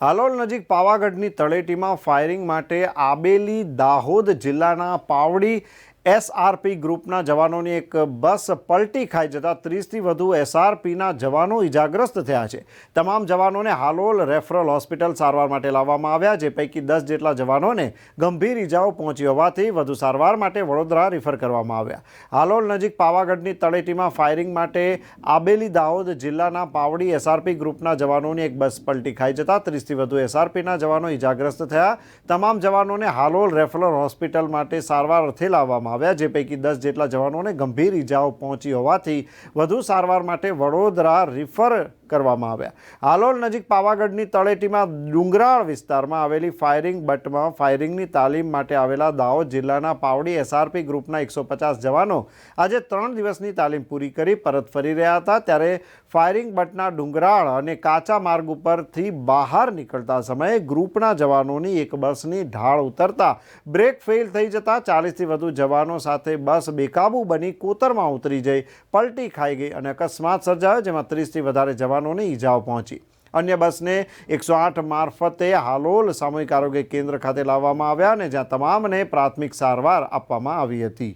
હાલોલ નજીક પાવાગઢની તળેટીમાં ફાયરિંગ માટે આબેલી દાહોદ જિલ્લાના પાવડી એસઆરપી ગ્રુપના જવાનોની એક બસ પલટી ખાઈ જતાં ત્રીસથી વધુ એસઆરપીના જવાનો ઇજાગ્રસ્ત થયા છે. તમામ જવાનોને હાલોલ રેફરલ હોસ્પિટલ સારવાર માટે લાવવામાં આવ્યા જે પૈકી દસ જેટલા જવાનોને ગંભીર ઇજાઓ પહોંચી હોવાથી વધુ સારવાર માટે વડોદરા રિફર કરવામાં આવ્યા. હાલોલ નજીક પાવાગઢની તળેટીમાં ફાયરિંગ માટે આબેલી દાહોદ જિલ્લાના પાવડી એસઆરપી ગ્રુપના જવાનોની એક બસ પલટી ખાઈ જતાં ત્રીસથી વધુ એસઆરપીના જવાનો ઇજાગ્રસ્ત થયા. તમામ જવાનોને હાલોલ રેફરલ હોસ્પિટલ માટે સારવાર અર્થે લાવવામાં આવ્યા, જે પૈકી દસ જેટલા જવાનોને ગંભીર ઇજાઓ પહોંચી હોવાથી વધુ સારવાર માટે વડોદરા રિફર કરવામાં આવ્યા. હાલોલ નજીક પાવાગઢની તળેટીમાં ડુંગરાળ વિસ્તારમાં આવેલી ફાયરિંગ બટમાં ફાયરિંગની તાલીમ માટે આવેલા દાહોદ જિલ્લાના પાવડી એસઆરપી ગ્રુપના એકસો પચાસ જવાનો આજે ત્રણ દિવસની તાલીમ પૂરી કરી પરત ફરી રહ્યા હતા. ત્યારે ફાયરિંગ બટના ડુંગરાળ અને કાચા માર્ગ ઉપરથી બહાર નીકળતા સમયે ગ્રુપના જવાનોની એક બસની ઢાળ ઉતરતા બ્રેક ફેલ થઈ જતા ચાલીસથી વધુ જવાનો સાથે બસ બેકાબુ બની કોતરમાં ઉતરી જઈ પલટી ખાઈ ગઈ અને અકસ્માત સર્જાયો, જેમાં ત્રીસથી વધારે જવાનોને ઈજાઓ પહોંચી. અન્ય બસને એકસો આઠ મારફતે હાલોલ સામૂહિક આરોગ્ય કેન્દ્ર ખાતે લાવવામાં આવ્યા અને જ્યાં તમામને પ્રાથમિક સારવાર આપવામાં આવી હતી.